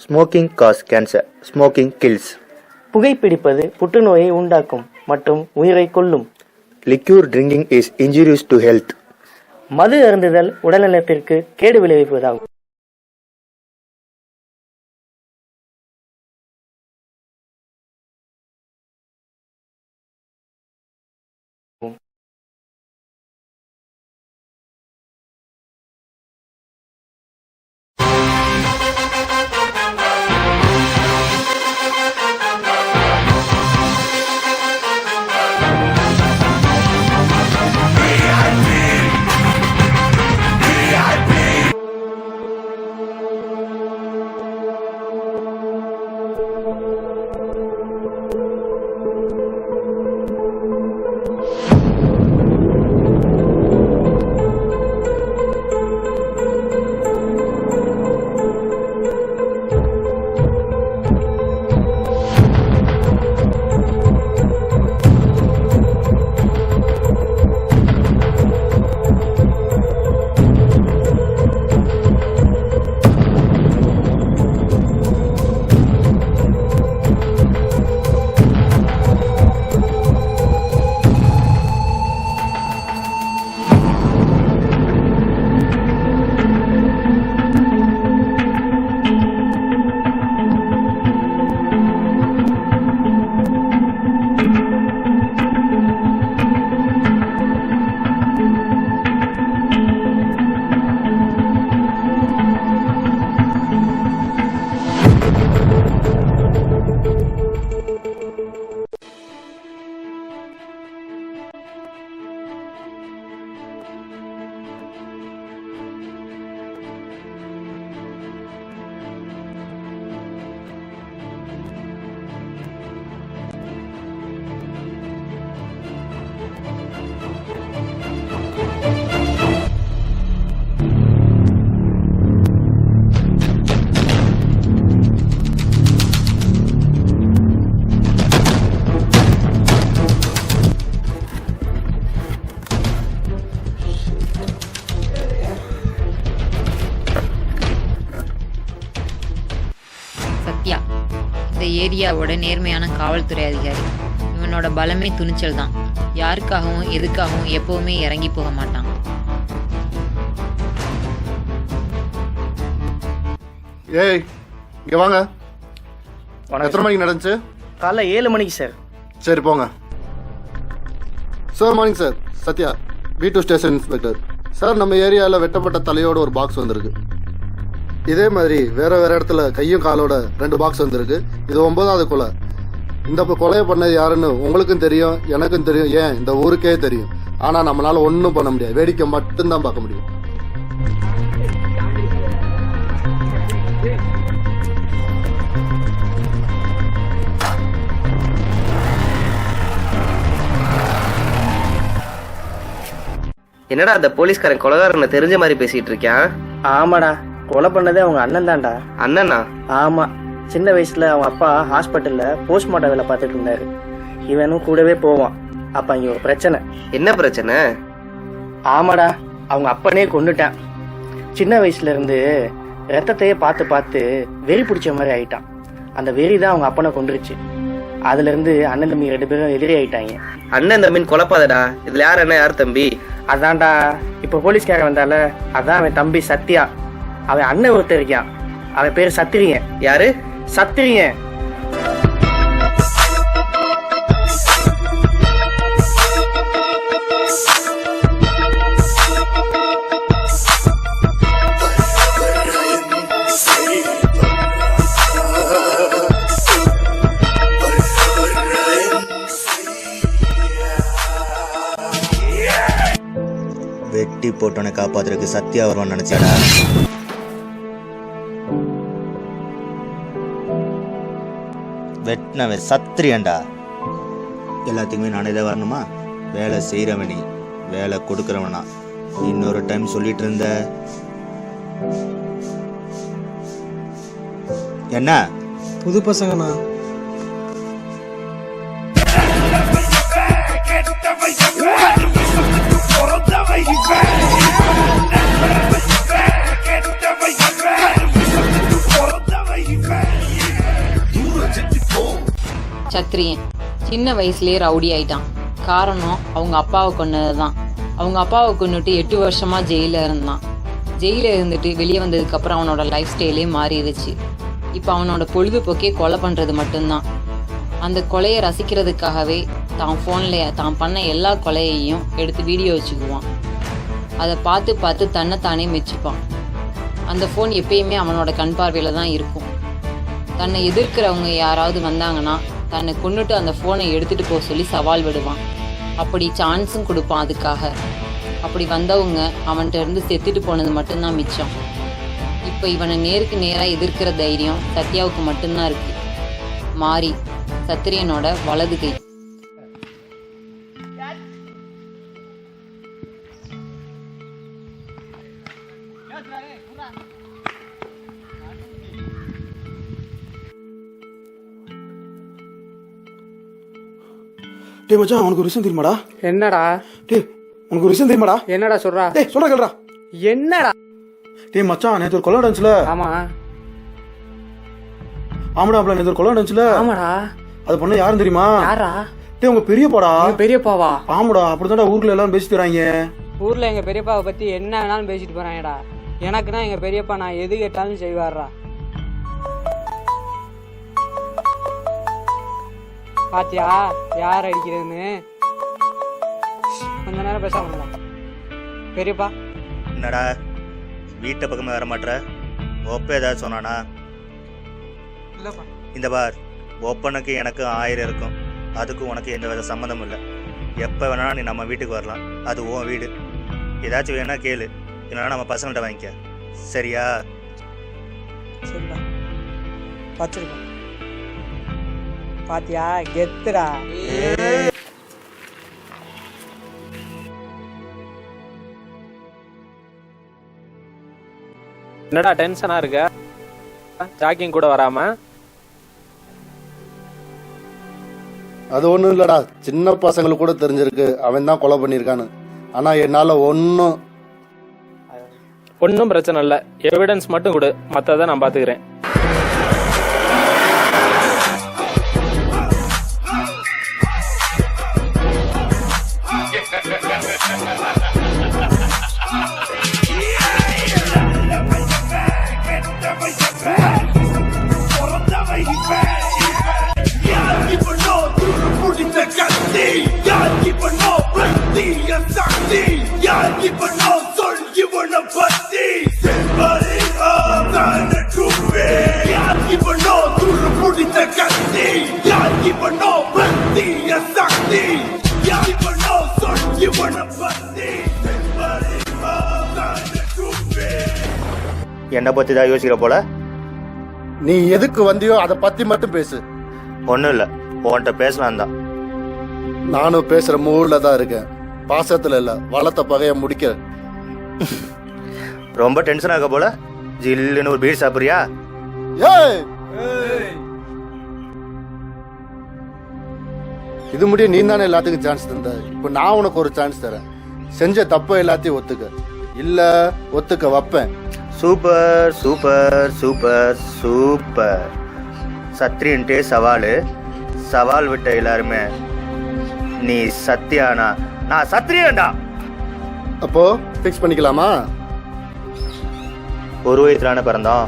Smoking cause cancer. Smoking kills. புகைப்பிடிப்பது புற்றுநோயை உண்டாக்கும் மற்றும் உயிரை கொல்லும் Liquor drinking is injurious to health. மது அருந்துதல் உடல்நலத்திற்கு கேடு விளைவிப்பதாகும் ஏரியாவோட நேர்மையான காவல்துறை அதிகாரி. இவனோட பலமே துணிச்சல் தான். யாருக்காகவும் எதுக்காகவும் எப்பவுமே இறங்கி போக மாட்டான். ஏய் இங்க வாங்க. எத்தனை மணிக்கு நடந்துச்சு? காலைல ஏழு மணிக்கு சார் சரி போங்க. Sir morning sir Sathya B two station inspector sir நம்ம ஏரியாவில் வெட்டப்பட்ட தலையோட ஒரு பாக்ஸ் வந்திருக்கு. இதே மாதிரி வேற வேற இடத்துல கையும் காலோட ரெண்டு பாக்ஸ் வந்திருக்கு. இது ஒன்பதாவது கொலை. இந்த இப்ப கொலையை பண்ணது யாருன்னு உங்களுக்கும் தெரியும் எனக்கும் தெரியும். ஏன்? இந்த ஊருக்கே தெரியும். ஆனால் நம்மளால ஒன்றும் பண்ண முடியாது. வேடிக்கை மட்டும்தான் பார்க்க முடியும். என்னடா அந்த போலீஸ்காரன் கொலகாரனை தெரிஞ்ச மாதிரி பேசிட்டு இருக்கான் ஆமாடா. கொலை பண்ணதே அவங்க அண்ணன் தான்டா. அண்ணனா? ஆமா. சின்ன வயசுல அவங்க அப்பா ஹாஸ்பிட்டல்ல போஸ்ட்மார்ட்டம் வேலை பார்த்துட்டு இருந்தாரு. இவனும் கூடவே போவான். அப்ப அங்க ஒரு பிரச்சனை. என்ன பிரச்சனை? ஆமாடா. அவங்க அப்பனே கொண்டுட்டான் சின்ன வயசுல இருந்து ரத்தத்தையே பார்த்து பார்த்து வெறி பிடிச்ச மாதிரி ஆயிட்டான். அந்த வெறி தான் அவங்க அப்பனை கொண்டுருச்சு அதுல இருந்து அண்ணன் தம்பி ரெண்டு பேரும் எதிரி ஆயிட்டாங்க. அண்ணன் தம்பின்னு கொலப்பாதடா இதுல யார் அண்ணன் யார் தம்பி? அதான்டா. இப்ப போலீஸ்காரன் வந்தால அதான் அவன் தம்பி சத்யா. அவன் அண்ணன் ஒருத்தர் இருக்கான் அவன் பேர் சத்திரியன். யாரு? சத்திரியன். வெட்டி போட்டவனை காப்பாத்துறதுக்கு சத்யா வருவான்னு நினைச்சாடா வெட்டினவன் சத்திரியன்டா எல்லாத்துக்குமே நானே தான் வரணுமா? வேலை செய்கிறவனி வேலை கொடுக்குறவனா. இன்னொரு டைம் சொல்லிட்டு இருந்த. என்ன? புது பசங்கண்ணா. Get சத்திரியன். சின்ன வயசுலேயே ரவுடி ஆயிட்டான். காரணம் அவங்க அப்பாவை கொன்னது தான் அவங்க அப்பாவை கொண்டுட்டு எட்டு வருஷமா ஜெயில இருந்தான். ஜெயில இருந்துட்டு வெளியே வந்ததுக்கு அப்புறம் அவனோட லைஃப் ஸ்டைலே மாறிடுச்சு. இப்போ அவனோட பொழுதுபோக்கே கொலை பண்றது மட்டும்தான். அந்த கொலையை ரசிக்கிறதுக்காகவே தான் ஃபோனில் தான் பண்ண எல்லா கொலையையும் எடுத்து வீடியோ வச்சுக்குவான். அதை பார்த்து பார்த்து தன்னைத்தானே மெச்சுப்பான். அந்த ஃபோன் எப்பயுமே அவனோட கண் பார்வையில் தான் இருக்கும். தன்னை எதிர்க்கிறவங்க யாராவது வந்தாங்கன்னா தன்னை கொண்டுட்டு அந்த ஃபோனை எடுத்துகிட்டு போக சொல்லி சவால் விடுவான். அப்படி சான்ஸும் கொடுப்பான் அதுக்காக. அப்படி வந்தவங்க அவன்கிட்ட இருந்து செத்துட்டு போனது மட்டும்தான் மிச்சம். இப்போ இவனை நேருக்கு நேராக எதிர்க்கிற தைரியம் சத்யாவுக்கு மட்டும்தான் இருக்கு. மாறி சத்திரியனோட வலது கை. டேய் மச்சான் உனக்கு ஒரு விஷயம் தெரியுமாடா? என்னடா? டேய் உனக்கு ஒரு விஷயம் தெரியுமாடா? என்னடா சொல்றா? டேய் சொல்ற கேளுடா. என்னடா? டேய் மச்சான் நேத்து ஒரு கொலை நடந்துச்சுல? ஆமா. ஆமாடாப்ல நேத்து ஒரு கொலை நடந்துச்சுல? ஆமாடா. அது பண்ண யாரும் தெரியுமா? யாரா? டேய் உங்க பெரியப்பாடா? பெரியப்பாவா? ஆமாடா அப்படிதான்டா ஊர்ல எல்லாரும் பேசி தராங்க ஊர்ல எங்க பெரியப்பாவை பத்தி என்ன வேணாலும் பேசிட்டு போறாங்கடா. எனக்குன்னா எங்க பெரியப்பா நான் எது கேட்டாலும் செய்வாரா பாத்தியா? யார் அடிக்கிறதுன்னு? கொஞ்ச நேரம் பேசாம. பெரியப்பா. என்னடா? வீட்டை பக்கமே வர மாட்ற? ஒப்ப ஏதாவது சொன்னானா? இல்லப்பா. இந்த பார் ஒப்பனுக்கு எனக்கு ஆயிரம் இருக்கும். அதுக்கும் உனக்கு எந்த வித சம்மந்தமும் இல்லை. எப்போ வேணாலும் நீ நம்ம வீட்டுக்கு வரலாம். அது உன் வீடு. ஏதாச்சும் வேணா கேளு. இல்லைன்னா நம்ம பசங்கள்ட்ட வாங்கிக்க. சரியா? சரிப்பா. வச்சிருக்கோம் பாத்தியா? கெத்துடா. என்னடா டென்ஷனா இருக்க? ஜாக்கிங் கூட வராம? அது ஒன்றும் இல்லடா. சின்ன பசங்களுக்கு கூட தெரிஞ்சிருக்கு. அவன் தான் கொலை பண்ணியிருக்கான்னு. ஆனால் என்னால் ஒன்றும் ஒன்றும் பிரச்சனை இல்லை. எவிடன்ஸ் மட்டும் கொடு. மற்றதை நான் பார்த்துக்கிறேன் என்னை பற்றி தான் யோசிக்கிற போல? நீ எதுக்கு வந்தியோ அதை பற்றி மட்டும் பேசு. ஒன்றும் இல்லை. உன்கிட்ட பேசலாம் தான் நானும் பேசுகிற மூடில் தான் இருக்கேன். பாசத்தில் இல்லை வளர்த்த பகையை முடிக்க. ரொம்ப டென்ஷன் ஆக போல. ஜில்லுன்னு ஒரு பீர் சாப்பிட்றியா? ஏய்! இது முடிய நீ தானே எல்லாத்துக்கும் சான்ஸ் தந்த. இப்போ நான் உனக்கு ஒரு சான்ஸ் தரேன். செஞ்ச தப்ப எல்லாத்தையும் ஒத்துக்க. இல்ல ஒத்துக்க வைப்பேன். சூப்பர் சூப்பர் சூப்பர் சூப்பர் சத்ரியன்ட்டே சவால். சவால் விட்ட எல்லாருமே நீ சத்யானா நான் சத்ரியன்டா அப்போ ஃபிக்ஸ் பண்ணிக்கலாமா? ஒரு வயசுலான பிறந்தோம்.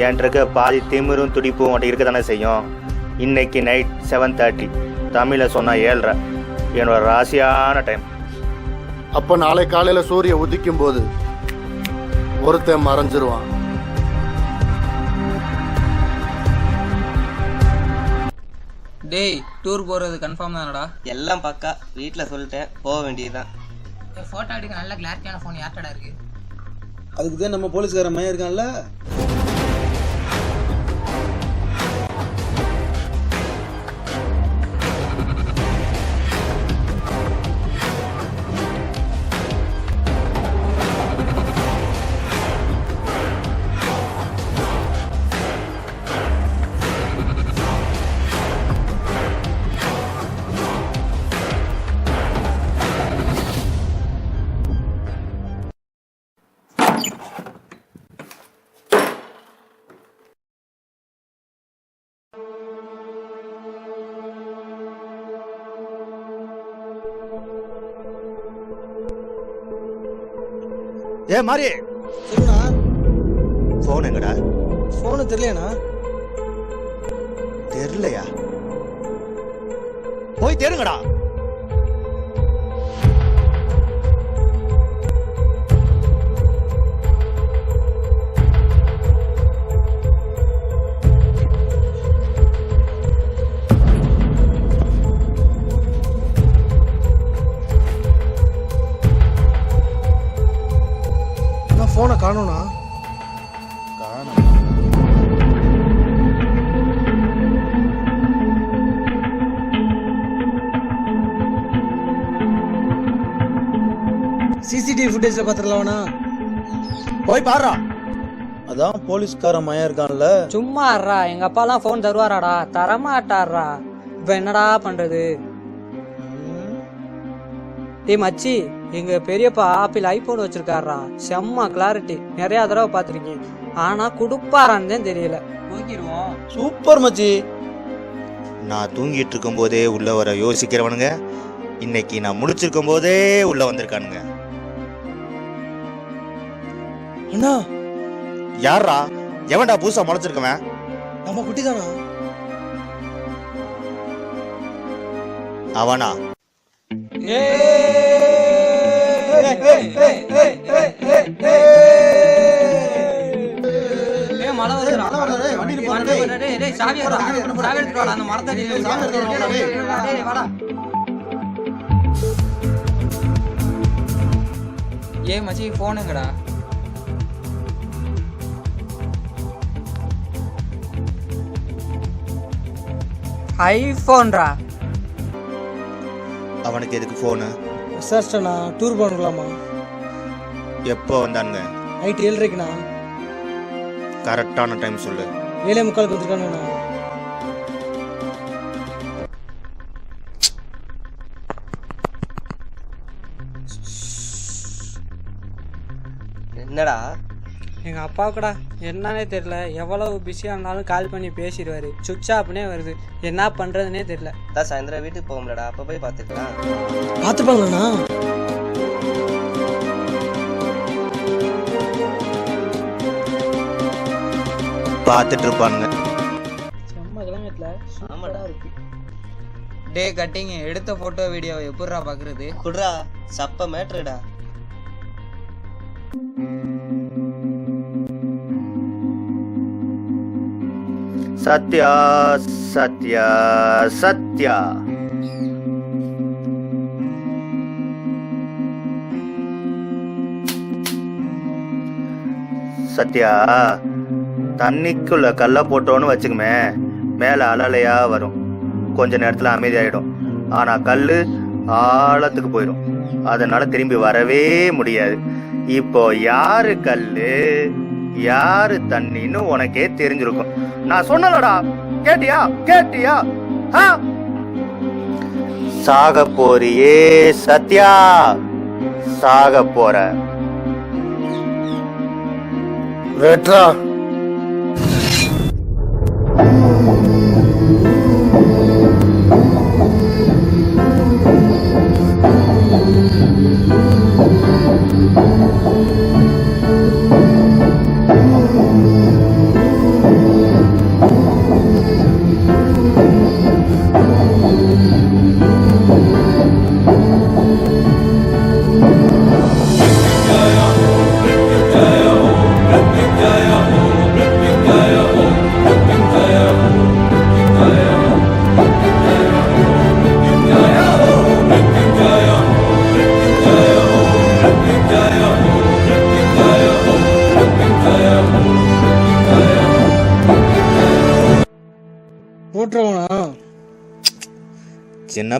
என்கிட்ட இருக்க பாதி திமிரும் துடிப்பும் உன்கிட்ட இருக்க தானே செய்யும். இன்னைக்கு நைட் செவன் தேர்ட்டி தமிழில் சொன்னால் ஏழ்ரை. என்னோட ராசியான டைம் அப்போ நாளை காலையில சூரிய உதிக்கும் போது ஒருத்தன் மறைஞ்சிருவான். டேய் டூர் போறது கன்ஃபார்ம் தானடா. எல்லாம் பக்கா வீட்டில் சொல்லிட்டேன் போக வேண்டியதுதான். போட்டோ எடுக்க நல்ல கிளாரிட்டியான ஃபோன் யார்ட்டடா இருக்கு? அதுக்கு தான் நம்ம போலீஸ்காரன் மையம் இருக்கான்ல? ஏ மாறி. சொல்லுண்ணா ஃபோன் எங்கடா? ஃபோனு தெரியலண்ணா தெரியலையா? போய் தேடுங்கடா. ஃபோனை காணோண்ணா சிசிடிவி ஃபுட்டேஜ்ல பாத்துடலாம்ண்ணா போய் பாருடா. அதான் போலீஸ்காரன் மயம் இருக்கான்ல. சும்மா இருடா எங்க அப்பாலாம் ஃபோன் தருவாராடா. தரமாட்டாரா இப்ப என்னடா பண்றது? டேய் மச்சி. எங்க பெரியப்பா ஆப்பிள் ஐபோன் வச்சிருக்காருடா செம்ம கிளாரிட்டி நிறைய தடவை பார்த்திருக்கேன் ஆனா குடுப்பாரான்னு தான் தெரியல. தூக்கிடுவோம் சூப்பர் மச்சி. நான் தூங்கிட்டு இருக்கும் போதே உள்ள வர யோசிக்கிறவனுங்க இன்னைக்கு நான் முழிச்சிருக்கும் போதே உள்ள வந்திருக்கானுங்க. அண்ணா. யாரா எவன்டா புதுசா முளைச்சிருக்கவன்? நம்ம குட்டி தானா அவனா? மழை அந்த மரத்தை. ஏய் மச்சி போனுங்கடா ஐபோன்ரா? அவனுக்கு எதுக்கு ஃபோனு விசாரிச்சிட்டண்ணா டூர் போகணுங்களாமா எப்போ வந்தானுங்க? நைட் ஏழரைக்குண்ணா கரெக்டான டைம் சொல்லு. ஏழே முக்காலுக்கு வந்துருக்காங்கண்ணா என்னடா? எங்க அப்பாவுக்குடா என்னன்னே தெரியல. எவ்வளவு பிஸியா இருந்தாலும் கால் பண்ணி பேசிடுவாரு. சுவிட்ச் ஆப்னே வருது. என்ன பண்றதுனே தெரியல. தான் சாயந்தரம் வீட்டுக்கு போகும்லடா அப்ப போய் பாத்துக்கலாம் பார்த்துப்பாங்கண்ணா. பார்த்துட்டு இருப்பானுங்க செம்ம கிளைமேட்ல. ஆமாடா. டே கட்டிங். எடுத்த போட்டோ வீடியோ எப்படிடா பாக்குறது? குட்ரா சப்ப மேட்ருடா. சத்யா சத்யா சத்யா. சத்யா தண்ணிக்குள்ள கல்ல போட்டோன்னு வச்சுக்குமே மேல அலலையா வரும். கொஞ்ச நேரத்துல அமைதியாயிடும். ஆனா கல்லு ஆழத்துக்கு போயிடும். அதனால திரும்பி வரவே முடியாது. இப்போ யாரு கல்லு? யாரு தண்ணின்னு உனக்கே தெரிஞ்சிருக்கும். நான் சொன்னலடா. கேட்டியா? கேட்டியா? ஆ? சாக போறியே சத்யா. சாக போற. வெட்ரா.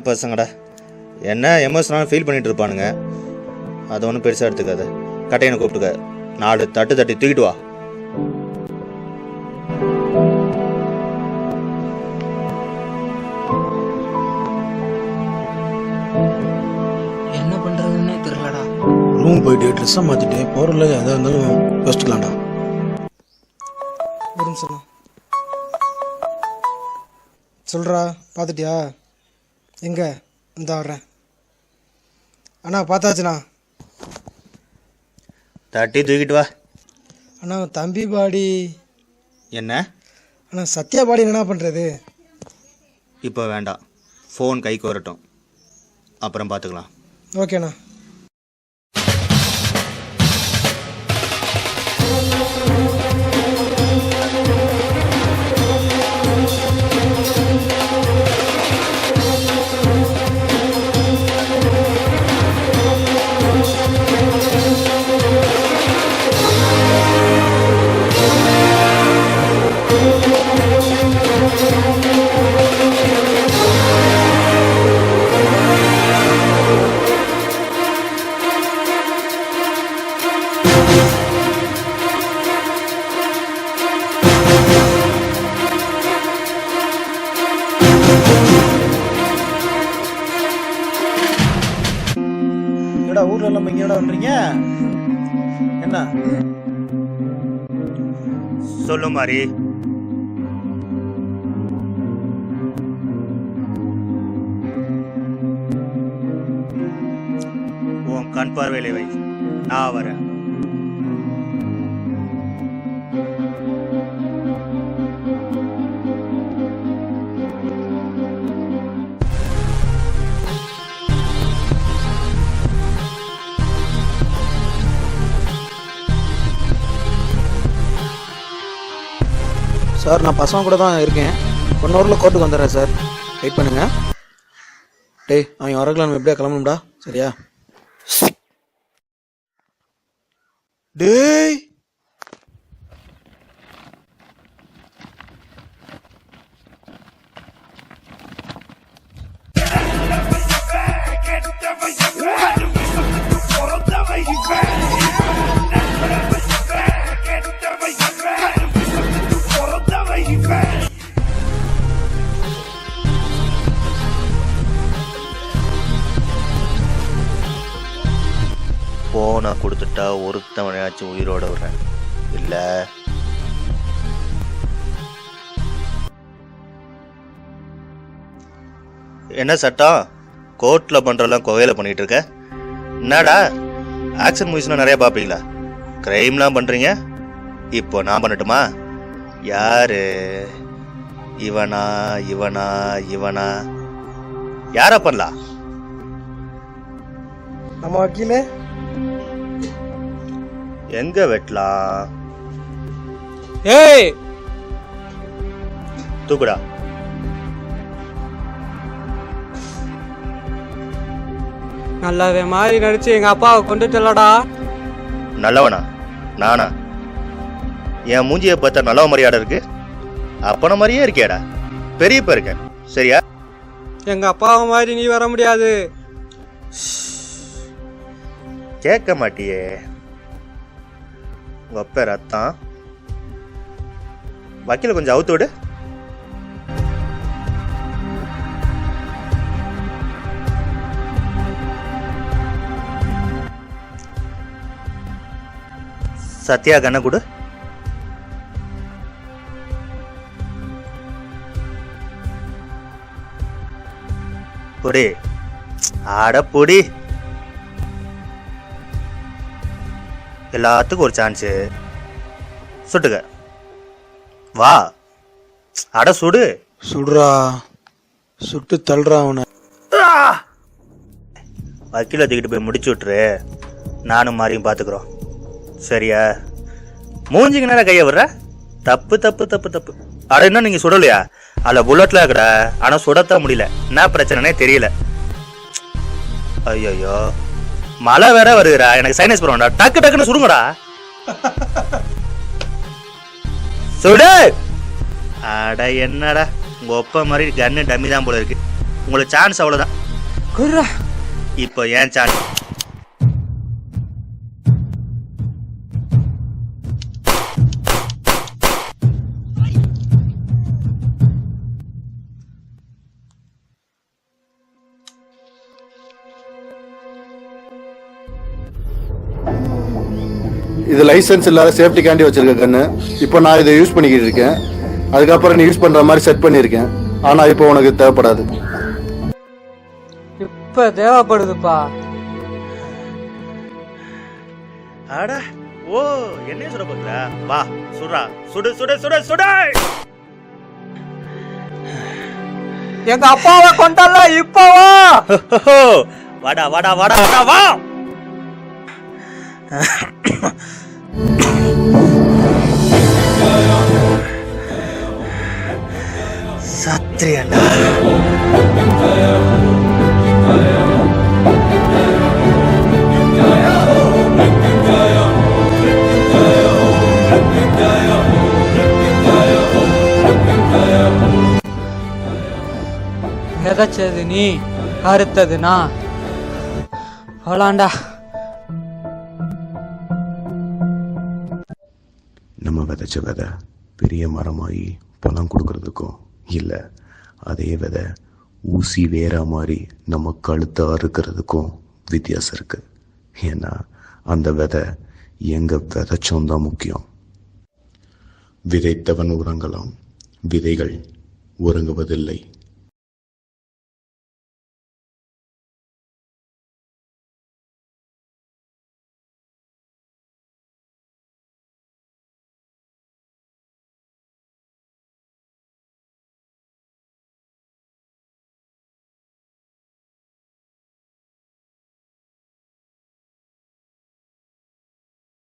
பசங்கடா. என்ன எமோஷனலாக ஃபீல் பண்ணிட்டு இருப்பானுங்க. அது ஒன்றும் பெருசாக எடுத்துக்காத. கட்டையனை கூப்பிட்டுக்க. நாலு தட்டு தட்டி தூக்கிட்டு வா. என்ன பண்றதுன்னே தெரியலடா. ரூம் போயிட்டு ட்ரெஸ்ஸை மாற்றிட்டு போகிறல எதாக இருந்தாலும் யோசிச்சுக்கலாம்டா. ஒரு நிமிஷம் சொல்கிறா பார்த்துட்டியா எங்கே? இந்த வர்றேன். அண்ணா பார்த்தாச்சுண்ணா. தட்டி தூக்கிட்டு வா. அண்ணா தம்பி பாடி. என்ன? அண்ணா சத்யா பாடி என்ன பண்ணுறது இப்போ வேண்டாம். ஃபோன் கைக்கு வரட்டும். அப்புறம் பார்த்துக்கலாம். ஓகேண்ணா. மாதிரி. உன் கண் பார்வையிலே வை. நான் வரேன். சார் நான் பசங்க கூட தான் இருக்கேன். ஒன் ஹவரில் கோர்ட்டுக்கு வந்துடுறேன் சார். வெயிட் பண்ணுங்கள் டேய் அவன் வரக்கலாம் நம்ம எப்படியா கிளம்பணும்டா? சரியா? டேய்! என்ன சட்டம்? கோர்ட்டில் பண்ணுறலாம் கோவையில் பண்ணிட்டு இருக்க? என்னடா? ஆக்ஷன் மூவிஸ்லாம் நிறைய பார்ப்பீங்களா? க்ரைம்லாம் பண்ணுறீங்க இப்போ நான் பண்ணட்டுமா? யாரு? இவனா இவனா இவனா? யாரா பண்ணலாம்? நம்ம வக்கீலே. எங்க வெட்டலாம்? ஏய்! தூக்குடா. நல்லவே மாதிரி நடிச்சு எங்க அப்பாவை கொண்டுட்டலடா நல்லவனா? நானா? என் மூஞ்சியை பார்த்தா நல்ல மரியாதை இருக்கு. அப்பன மாதிரியே இருக்கியாடா? பெரியப்ப இருக்கேன். சரியா? எங்க அப்பாவை மாதிரி நீ வர முடியாது. கேட்க மாட்டியே. உங்க அப்பா ரத்தம் வக்கீல கொஞ்சம் அவுத்து விடு. சத்யா கண்ண கொடு. பொடி. ஆட பொடி. எல்லாத்துக்கும் ஒரு சான்ஸு சுட்டுக்க. வா. அட சுடு. சுடுறா. சுட்டு தள்ளுறா அவனை. வக்கீல தூக்கிட்டு போய் முடிச்சு விட்டுரு. நானும் மாறியும் பார்த்துக்குறோம். சரியா? மூஞ்சிக்கு நேரம் கையை விடுற? தப்பு தப்பு தப்பு தப்பு. அட இன்னும் நீங்கள் சுடலையா? அதில் புல்லட்டில் இருக்கடா. ஆனால் சுடத்த முடியல. என்ன பிரச்சனைனே தெரியல. ஐயோ மழை வேற வருதுடா. எனக்கு சைனஸ் ப்ராப்ளம்டா டக்கு டக்குன்னு சுடுங்கடா. சுடு! அட என்னடா. உங்க ஒப்ப மாதிரி கன்னு டம்மி தான் போல இருக்கு. உங்களுக்கு சான்ஸ் அவ்வளோதான் குர்ரா. இப்போ ஏன் சான்ஸ் இது லைசென்ஸ் இல்லாத சேஃப்டிக்காண்டி வச்சிருக்க கண்ணு. இப்போ நான் இதை யூஸ் பண்ணிக்கிட்டு இருக்கேன். அதுக்கப்புறம் நீ யூஸ் பண்ற மாதிரி செட் பண்ணியிருக்கேன். ஆனா இப்போ உனக்கு தேவைப்படாது. இப்ப தேவைப்படுதுப்பா. அட ஓ என்னைய சுட பாக்குற வா சுடா சுடு சுடு சுடு சுடு! எங்க அப்பாவை கொண்டல இப்பவா? வாடா வாடா வாடா வாடா வா! சத்திரியண்டா விதைச்சது நீ அறுத்தது நான். போலாண்டா நம்ம விதைச்ச விதை பெரிய மரமாகி பழம் கொடுக்கறதுக்கும் இல்லை அதே விதை ஊசி வேற மாதிரி நம்ம கழுத்தை அறுக்கிறதுக்கும் வித்தியாசம் இருக்கு. ஏன்னா அந்த விதை எங்க விதைச்சோம் தான் முக்கியம். விதைத்தவன் உறங்கலாம் விதைகள் உறங்குவதில்லை.